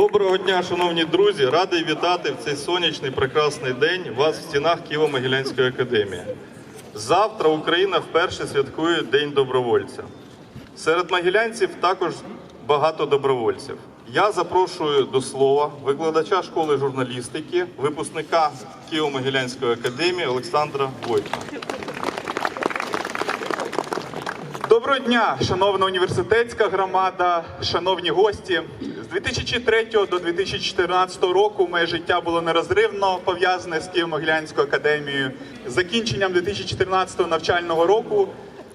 Доброго дня, шановні друзі! Радий вітати в цей сонячний прекрасний день вас в стінах Києво-Могилянської академії. Завтра Україна вперше святкує День добровольця. Серед могилянців також багато добровольців. Я запрошую до слова викладача школи журналістики, випускника Києво-Могилянської академії Олександра Войтка. Доброго дня, шановна університетська громада, шановні гості. З 2003 до 2014 року моє життя було нерозривно пов'язане з Києво-Могилянською академією. З закінченням 2014 навчального року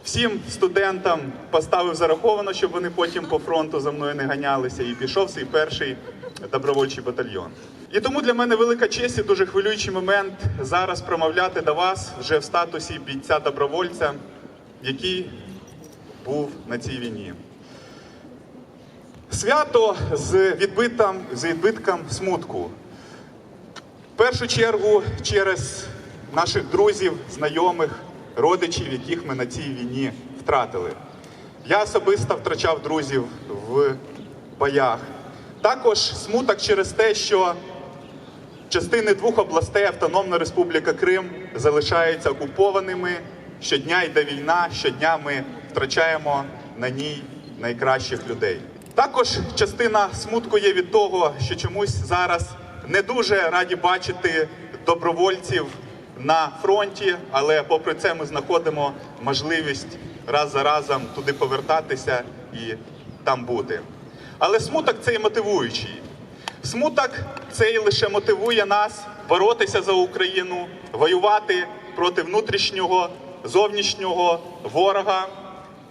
всім студентам поставив зараховано, щоб вони потім по фронту за мною не ганялися, і пішов свій перший добровольчий батальйон. І тому для мене велика честь і дуже хвилюючий момент зараз промовляти до вас вже в статусі бійця добровольця, який був на цій війні. Свято з відбитом, з відбитком смутку. В першу чергу через наших друзів, знайомих, родичів, яких ми на цій війні втратили. Я особисто втрачав друзів в боях. Також смуток через те, що частини двох областей Автономна Республіка Крим залишаються окупованими. Щодня йде війна, щодня ми втрачаємо на ній найкращих людей. Також частина смутку є від того, що чомусь зараз не дуже раді бачити добровольців на фронті, але попри це ми знаходимо можливість раз за разом туди повертатися і там бути. Але смуток це і мотивуючий. Смуток цей лише мотивує нас боротися за Україну, воювати проти внутрішнього, зовнішнього ворога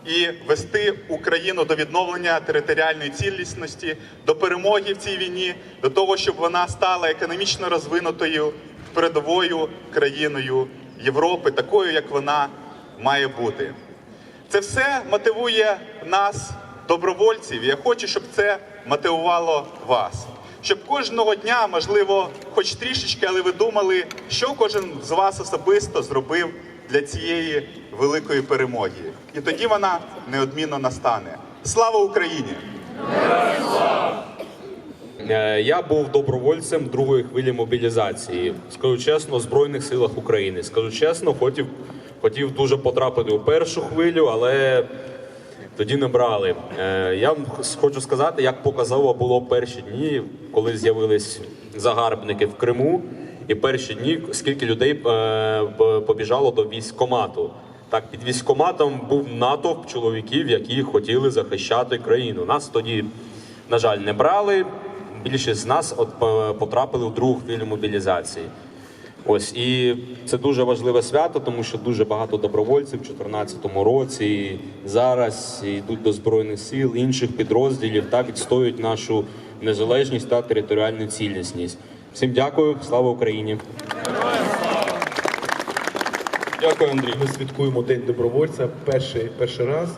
і вести Україну до відновлення територіальної цілісності, до перемоги в цій війні, до того, щоб вона стала економічно розвинутою передовою країною Європи, такою, як вона має бути. Це все мотивує нас, добровольців. Я хочу, щоб це мотивувало вас. Щоб кожного дня, можливо, хоч трішечки, але ви думали, що кожен з вас особисто зробив для цієї великої перемоги. І тоді вона неодмінно настане. Слава Україні! Е, Я був добровольцем другої хвилі мобілізації. Скажу чесно, в Збройних силах України. Скажу чесно, хотів, хотів дуже потрапити у першу хвилю, але тоді не брали. Е, Я вам хочу сказати, як показово було перші дні, коли з'явились загарбники в Криму, і перші дні, скільки людей е, побіжало до військкомату. Так, під військкоматом був натовп чоловіків, які хотіли захищати країну. Нас тоді, на жаль, не брали. Більшість з нас от е, потрапили в другу хвилю мобілізації. Ось і це дуже важливе свято, тому що дуже багато добровольців в 2014 році і зараз йдуть до збройних сил інших підрозділів та відстоюють нашу незалежність та територіальну цілісність. Всім дякую, слава Україні! Дякую, Андрій. Ми святкуємо День добровольця перший, перший раз.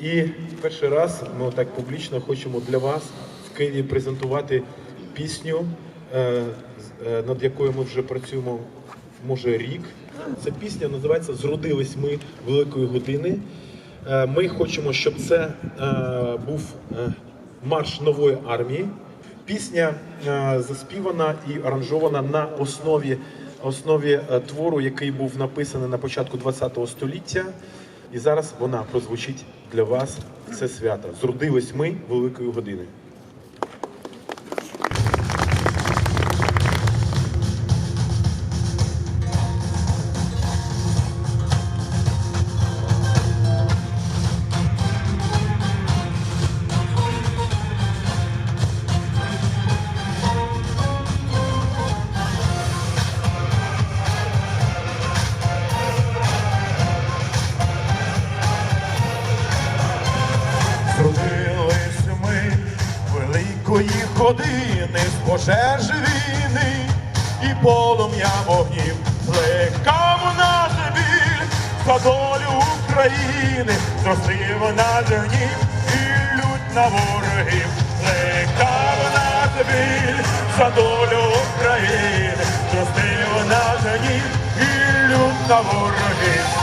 І перший раз ми так публічно хочемо для вас в Києві презентувати пісню, е, е, над якою ми вже працюємо може рік. Ця пісня називається Зродились ми великої години. Е, Ми хочемо, щоб це був марш нової армії. Пісня е, заспівана і аранжована на основі, основі е, твору, який був написаний на початку ХХ століття. І зараз вона прозвучить для вас це свято. Зродились ми великої години. Години з пожеж війни і полум'я вогнів плекав наш біль. За долю України, зростив наш гнів і лють на ворогів, плекав наш біль. За долю України, зростив наш гнів і лють на ворогів.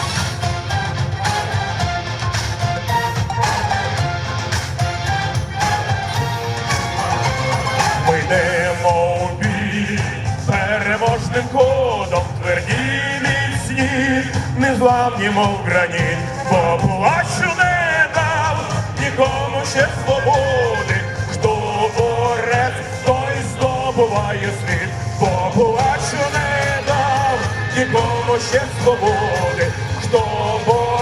Незламні, мов граніт, бо плачу не дав нікому ще свободи, хто борець, той здобуває світ, бо плачу не дав нікому ще свободи, хто борець,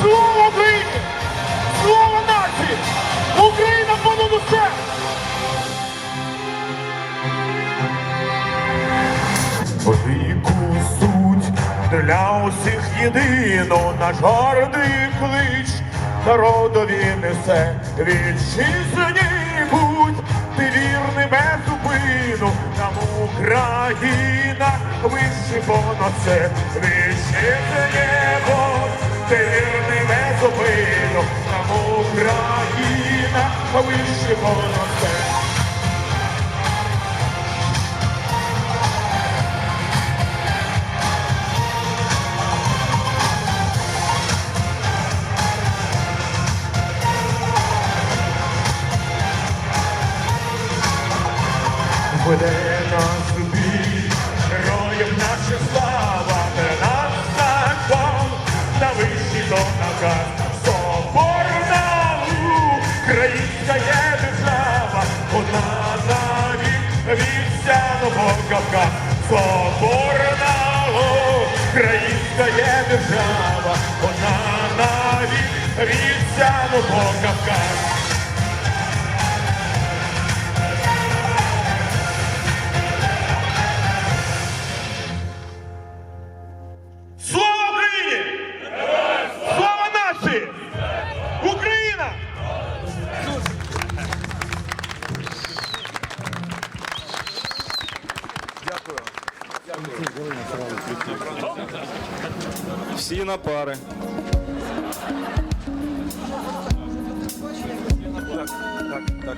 Слава Україні! Слава нації! Україна понад усе! Велику суть для усіх єдино наш гордий клич народові несе вітчизні будь ти вірний без зупину нам Україна вище понад це вітчизні ти вірний без зупину нам Україна вище понад це Соборна українська є держава, вона навіть від сяного Кавказ. Всі на пари. Так, так.